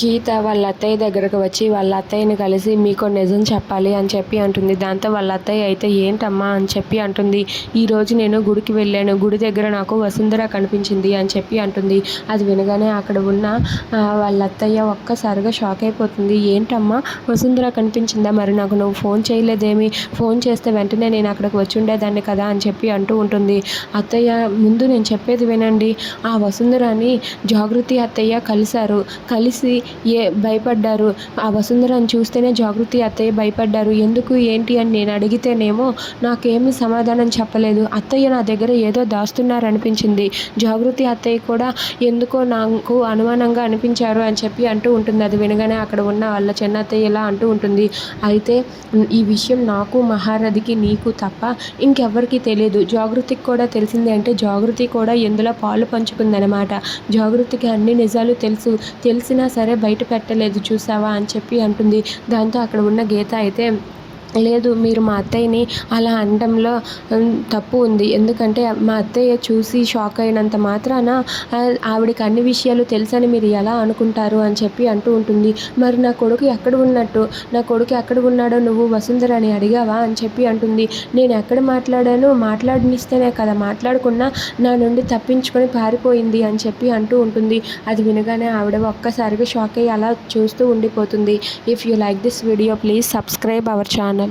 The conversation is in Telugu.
గీత వాళ్ళ అత్తయ్య దగ్గరకు వచ్చి వాళ్ళ అత్తయ్యని కలిసి మీకు నిజం చెప్పాలి అని చెప్పి అంటుంది. దాంతో వాళ్ళ అత్తయ్య అయితే ఏంటమ్మా అని చెప్పి అంటుంది. ఈరోజు నేను గుడికి వెళ్ళాను. గుడి దగ్గర నాకు వసుంధర కనిపించింది అని చెప్పి అంటుంది. అది వినగానే అక్కడ ఉన్న వాళ్ళ అత్తయ్య ఒక్కసారిగా షాక్ అయిపోతుంది. ఏంటమ్మా? వసుంధర కనిపించిందా? మరి నాకు నువ్వు ఫోన్ చేయలేదేమి? ఫోన్ చేస్తే వెంటనే నేను అక్కడికి వచ్చి ఉండేదాన్ని కదా అని చెప్పి అంటూ ఉంటుంది. అత్తయ్య ముందు నేను చెప్పేది వినండి. ఆ వసుంధరని జాగృతి అత్తయ్య కలిశారు. కలిసి ఏ భయపడ్డారు? ఆ వసుంధరని చూస్తేనే జాగృతి అత్తయ్య భయపడ్డారు. ఎందుకు? ఏంటి అని నేను అడిగితేనేమో నాకేమి సమాధానం చెప్పలేదు. అత్తయ్య నా దగ్గర ఏదో దాస్తున్నారనిపించింది. జాగృతి అత్తయ్య కూడా ఎందుకో నాకు అనుమానంగా అనిపించారు అని చెప్పి అంటూ ఉంటుంది. అది వినగానే అక్కడ ఉన్న వాళ్ళ చిన్న అత్తయ్య ఇలా అంటూ ఉంటుంది. అయితే ఈ విషయం నాకు మహారథికి నీకు తప్ప ఇంకెవ్వరికీ తెలియదు జాగృతికి కూడా తెలిసింది అంటే జాగృతి కూడా ఎందులో పాలు పంచుకుందనమాట జాగృతికి అన్ని నిజాలు తెలుసు. తెలిసినా సరే బయట పెట్టలేదు చూసావా అని చెప్పి అంటుంది. దాంతో అక్కడ ఉన్న గీత అయితే లేదు మీరు మా అత్తయ్యని అలా అనడంలో తప్పు ఉంది. ఎందుకంటే మా అత్తయ్య చూసి షాక్ అయినంత మాత్రాన ఆవిడకి అన్ని విషయాలు తెలుసని మీరు ఎలా అనుకుంటారు అని చెప్పి అంటూ ఉంటుంది. మరి నా కొడుకు ఎక్కడ ఉన్నట్టు? నా కొడుకు ఎక్కడ ఉన్నాడో నువ్వు వసుంధర అని అడిగావా అని చెప్పి అంటుంది. నేను ఎక్కడ మాట్లాడాను మాట్లాడనిస్తేనే కదా మాట్లాడకుండా నా నుండి తప్పించుకొని పారిపోయింది అని చెప్పి అంటూ ఉంటుంది. అది వినగానే ఆవిడ ఒక్కసారిగా షాక్ అయ్యి అలా చూస్తూ ఉండిపోతుంది. If you like this video please subscribe our channel